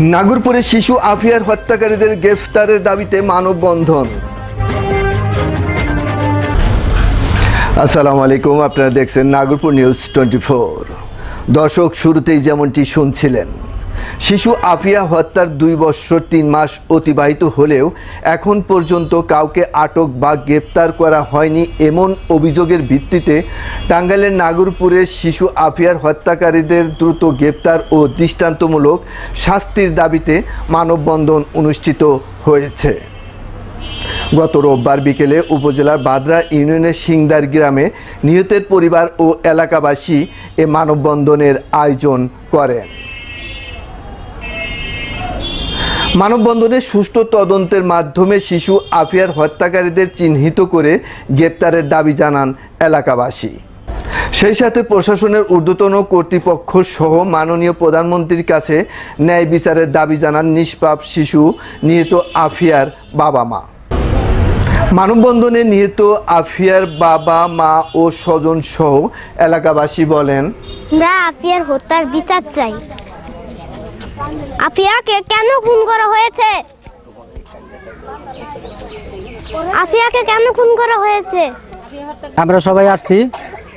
নাগরপুরে শিশু আফিয়ার হত্যাকারীদের গ্রেফতারের দাবিতে মানববন্ধন। আসসালামু আলাইকুম, আপনারা দেখছেন নাগরপুর নিউজ টোয়েন্টি দর্শক, শুরুতেই যেমনটি শুনছিলেন শিশু আফিয়া হত্যার দুই বছর তিন মাস অতিবাহিত হলেও এখন পর্যন্ত কাউকে আটক বা গ্রেপ্তার করা হয়নি এমন অভিযোগের ভিত্তিতে টাঙ্গাইলের নাগরপুরে শিশু আফিয়ার হত্যাকারীদের দ্রুত গ্রেপ্তার ও দৃষ্টান্তমূলক শাস্তির দাবিতে মানববন্ধন অনুষ্ঠিত হয়েছে। গত রোববার বিকেলে উপজেলার বাদরা ইউনিয়নের সিংদার গ্রামে নিহতের পরিবার ও এলাকাবাসী এ মানববন্ধনের আয়োজন করেন। মানববন্ধনে সুষ্ঠু তদন্তের মাধ্যমে শিশু আফিয়ার হত্যাকারীদের চিহ্নিত করে গ্রেপ্তারের দাবি জানান এলাকাবাসী। সেই সাথে প্রশাসনের ঊর্ধ্বতন কর্তৃপক্ষ সহ মাননীয় প্রধানমন্ত্রীর কাছে ন্যায় বিচারের দাবি জানান নিষ্পাপ শিশু, নিহত আফিয়ার বাবা মা। মানববন্ধনে নিহত আফিয়ার বাবা, মা ও স্বজন সহ এলাকাবাসী বলেন, আমরা আফিয়ার হত্যার বিচার চাই। আফিয়াকে কেন খুন করা হয়েছে? আফিয়াকে কেন খুন করা হয়েছে? আমরা সবাই আসছি।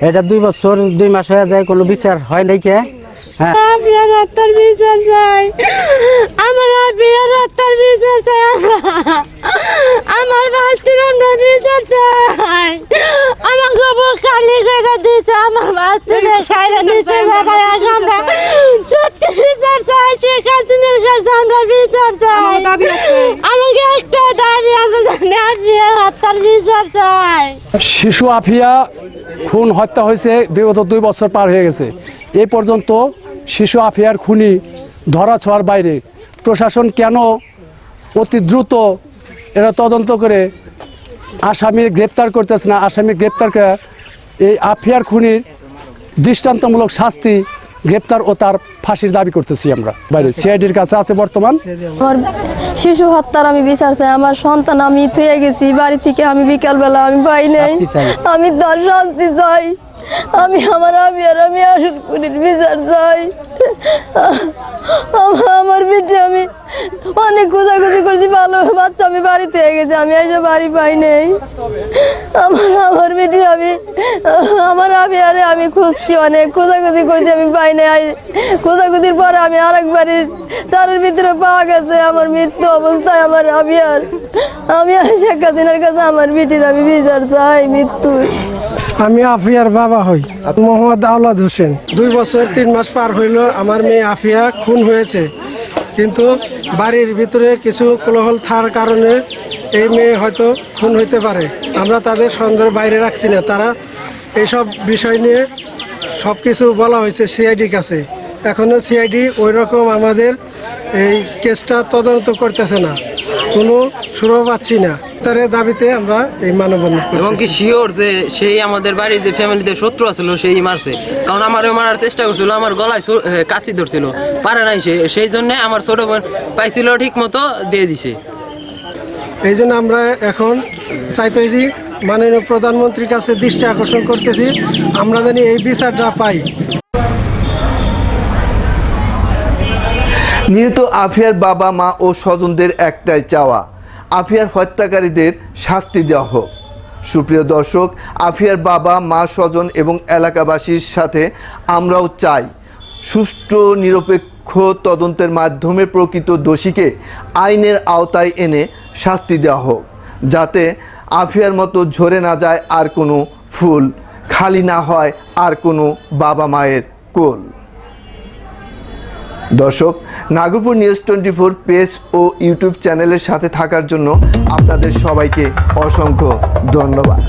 এটা দুই বছর দুই মাস হয়ে যায় কোনো বিচার হয় নাই কে? হ্যাঁ। আপিয়ার বিচার চাই। আমার বিচার চাই আমার। ভাইটির আমরা বিচার চাই। আমার গোবর কালি করে দিচ্ছে আমার ভাইটির খাইলে নিচে জায়গায় আমরা সত্যি বিচার চাই শেখ হাসিনার কাছে আমরা বিচার চাই। আমাকে একটা দাবি আমরা জানি আপিয়ার হত্যার বিচার চাই। শিশু আফিয়া খুন হত্যা হয়েছে বিগত দুই বছর পার হয়ে গেছে। এ পর্যন্ত শিশু আফিয়ার খুনি ধরা ছোঁয়ার বাইরে। প্রশাসন কেন অতি দ্রুত এরা তদন্ত করে আসামি গ্রেপ্তার করতেছে না? আসামি গ্রেপ্তার করে এই আফিয়ার খুনির দৃষ্টান্তমূলক শাস্তি গ্রেপ্তার ও তার ফাঁসির দাবি করতেছি আমরা। বাইরে সিআইডির কাছে আছে বর্তমান? আমার শিশু হত্যার আমি বিচার চাই আমার সন্তান আমি থুয়ে গেছি বাড়ি থেকে আমি বিকালবেলা আমি পাই নাই। আমি তার শাস্তি চাই। আমি আমার আমি আর আমি আসল পুলিশ বিচার চাই। আমার- বেটে, আমি অনেক খোঁজাখুঁজি করছি, ভালো বাচ্চা, আমি বাড়িতে থেকে গেছি, আমি এসে বাড়ি পাই নাই। আমার আমার বেটি, আমি, আমার আমি আরে আমি খুঁজছি, অনেক খোঁজাখুঁজি করছি, আমি পাই নাই। খোঁজাখুঁজির পরে আমি আর আরেকবারের চারের ভিতরে পাওয়া গেছে, আমার মৃত্যু অবস্থায় আমার আমি আর আমি শেখ হাসিনার কাছে আমার বেটির আমি বিচার চাই মৃত্যুর আমি আফিয়ার বাবা হই, মোহাম্মদ আওলাদ হোসেন। দুই বছর তিন মাস পার হইল আমার মেয়ে আফিয়া খুন হয়েছে। কিন্তু বাড়ির ভিতরে কিছু কোলাহল থার কারণে এই মেয়ে হয়তো খুন হইতে পারে। আমরা তাদের সন্দেহ বাইরে রাখছি না। তারা এইসব বিষয় নিয়ে সব কিছু বলা হয়েছে সিআইডির কাছে। এখনও সিআইডি ওই রকম আমাদের এই কেসটা তদন্ত করতেছে না। কোনো সুরও পাচ্ছি না। তার দাবিতে আমরা এই মানববন্ধন। এবং কি শিওর যে সেই আমাদের বাড়ির যে ফ্যামিলিতে শত্রু আছিল সেই মারছে। কারণ আমারও মারার চেষ্টা করছিল আমার গলায় কাশি ধরছিল। পারে নাই সে সেই জন্য আমার ছোট বোন পাইছিল ঠিক মতো দিয়ে দিছে। এই জন্য আমরা এখন চাইতেছি মাননীয় প্রধানমন্ত্রীর কাছে দৃষ্টি আকর্ষণ করতেছি আমরা জানি এই বিচারটা পাই। নিহত আফিয়ার বাবা মা ও স্বজনদের একটাই চাওয়া। আফিয়ার হত্যাকারীদের শাস্তি দেওয়া হোক। সুপ্রিয় দর্শক, আফিয়ার বাবা, মা, স্বজন এবং এলাকাবাসীর সাথে আমরাও চাই সুষ্ঠু, নিরপেক্ষ তদন্তের মাধ্যমে প্রকৃত দোষীকে আইনের আওতায় এনে শাস্তি দেওয়া হোক, যাতে আফিয়ার মতো ঝরে না যায় আর কোনো ফুল, খালি না হয় আর কোনো বাবা মায়ের কোল। দর্শক Nagpur news twenty four page ও ইউটিউব চ্যানেলের সাথে থাকার জন্য আপনাদের সবাইকে অসংখ্য ধন্যবাদ।